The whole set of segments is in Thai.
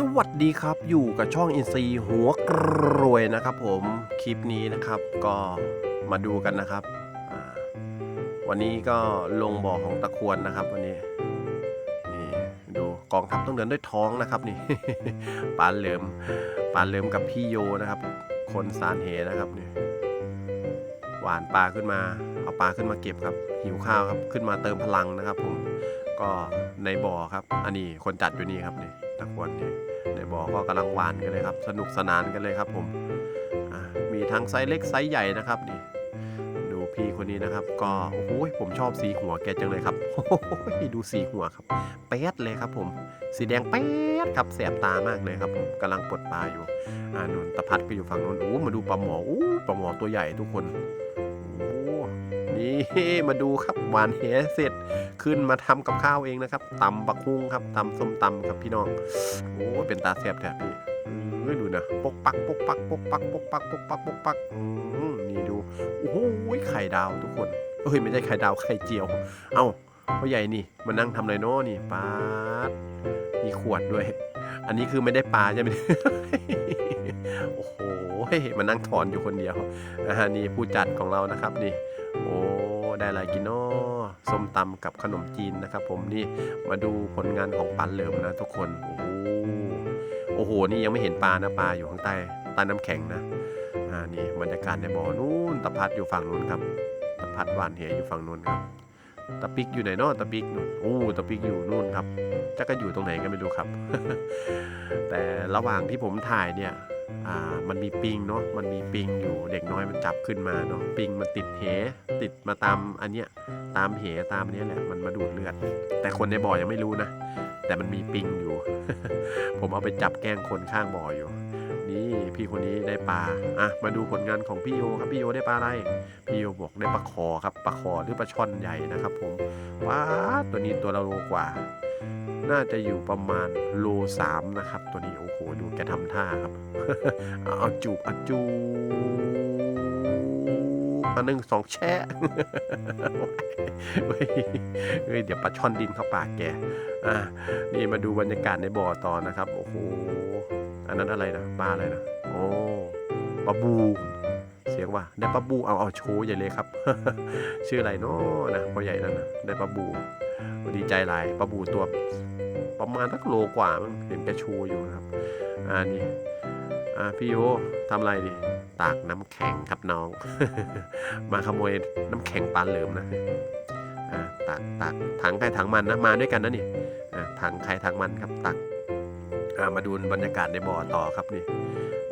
สวัสดีครับอยู่กับช่องอินซีหัวกรวยนะครับ ผมคลิปนี้นะครับก็มาดูกันนะครับ วันนี้ก็ลงบ่อของตะควรนะครับ วันนี้นี่ดูกองทัพต้องเดินด้วยท้องนะครับนี่ปานเหลิมปานเหลิมกับพี่โยนะครับ คนสานเหนะครับนี่หวานปลาขึ้นมา เอาปลาขึ้นมาเก็บครับ หิวข้าวครับขึ้นมาเติมพลังนะครับ ผมก็ในบ่อครับ อันนี้คนจัดอยู่นี่ครับนี่ ตะกวนนี่ในบ่อก็กำลังหวานกันเลยครับ สนุกสนานกันเลยครับผมมีทั้งไซส์เล็กไซส์ใหญ่นะครับนี่ดูพี่คนนี้นะครับ ก็โอ้โหผมชอบสีหัวแกจังเลยครับโอ้โหดูสีหัวครับแป๊ดเลยครับผม สีแดงแป๊ดครับแสบตามากเลยครับผมกำลังปลดปลาอยู่อ่านุ่นตะพัดก็อยู่ฝั่งนู้นโอ้มาดูปลาหมอโอ้ปลาหมอตัวใหญ่ทุกคน นี่มาดูครับหวานแหเสร็จขึ้นมาทำกับข้าวเองนะครับตำบักฮุ้งครับตำส้มตำครับพี่น้องโอ้เป็นตาแซ่บแท้พี่เอ้ยดูนะปกปักปกปักปกปักปกปักปกปักปกปักนี่ดูโอ้โหไข่ดาวทุกคนเอ้ยไม่ใช่ไข่ดาวไข่เจียว เอ้าพ่อใหญ่นี่มานั่งทำอะไรเนาะนี่ปาดมีขวดด้วย อันนี้คือไม่ได้ปลาใช่ไหมโอ้โหมานั่งถอนอยู่คนเดียวอ่านี่ผู้จัดของเรานะครับนี่ โอ้ได้อะไรกินเนส้มตำกับขนมจีนนะครับ ผมนี่มาดูผลงานของปันเหลิมนะ ทุกคนโอ้โหโอ้โหนี่ยังไม่เห็นปลานะปลาอยู่ข้างใต้ใต้น้ำแข็งนะอ่านี่บรรยากาศในบ่อนู่นตะพัดอยู่ฝั่งนู้นครับตะพัดหวานเหยอยู่ฝั่งนู้นครับตะปิกอยู่ไหนเนาะตะปิกนู่นโอ้ตะปิกอยู่นู่นครับจะก็อยู่ตรงไหนก็ไม่รู้ครับ แต่ระหว่างที่ผมถ่ายเนี่ย มันมีปิงเนาะมันมีปิงอยู่เด็กน้อยมันจับขึ้นมาเนาะปิงมันติดเหติดมาตามอันเนี้ยตามเหตามอันเนี้ยแหละมันมาดูดเลือด แต่คนในบ่อยังไม่รู้นะแต่มันมีปิงอยู่ ผมเอาไปจับแกล้งคนข้างบ่ออยู่ นี่ พี่คนนี้ได้ปลาอะมาดูผลงานของพี่โยครับพี่โยได้ปลาอะไรพี่โยบอกได้ปลาคอครับปลาคอหรือปลาช่อนใหญ่นะครับ ผมว้าตัวนี้ตัวละโลกว่า น่าจะอยู่ประมาณโลสามนะครับ ตัวนี้โอ้โหดูแกทำท่าครับเอาจูบเอาจูบอันหนึ่งสองแช่เฮ้ยเดี๋ยวปลาช่อนดินเข้าปากแก อะนี่มาดูบรรยากาศในบ่อต่อนะครับ โอ้โห อันนั้นอะไรนะปลาอะไรนะ อ้ปลาบู เสียงว่า ได้ปลาบูเอาเอาโชว์ใหญ่เลยครับ ชื่ออะไรเนาะนะพ่อใหญ่นั่นนะได้ปลาบูดีใจหลายปลาบูตัวประมาณสักโลกว่ามั้งเห็นแกชูอยู่นะครับ อ่านี่อ่าพี่โยทำอะไรดิตากน้ำแข็งครับน้อง มาขโมยน้ำแข็งปานเหลิมนะอ่าตักตักถังใครถังมันนะมาด้วยกันนะนี่อ่าถังใครถังมันครับตัก อ่ามาดูบรรยากาศในบ่อต่อครับนี่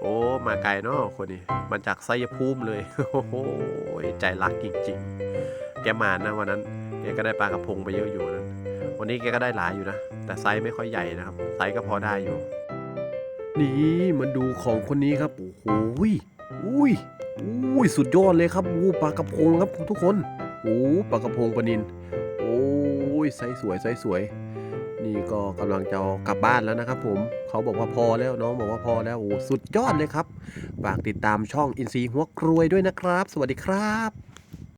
โอ้ มาไกลเนาะคนนี้มาจากไซยภูมิเลย โอ้โหใจรักจริง ๆ แกมานะวันนั้นแกก็ได้ปลากระพงไปเยอะอยู่นะวันนี้แกก็ได้หลายอยู่นะ แต่ไซส์ไม่ค่อยใหญ่นะครับ ไซส์ก็พอได้อยู่ นี่มันดูของคนนี้ครับ โอ้โหอุ้ยอุ้ยสุดยอดเลยครับอู้ปลากระพงครับทุกคนโอ้ปลากระพงปนิน โอ้ยไซส์สวยไซส์สวย นี่ก็กำลังจะกลับบ้านแล้วนะครับ ผมเขาบอกว่าพอแล้วน้องบอกว่าพอแล้วโอ้สุดยอดเลยครับฝากติดตามช่องอินซีหัวกรวยด้วยนะครับ สวัสดีครับ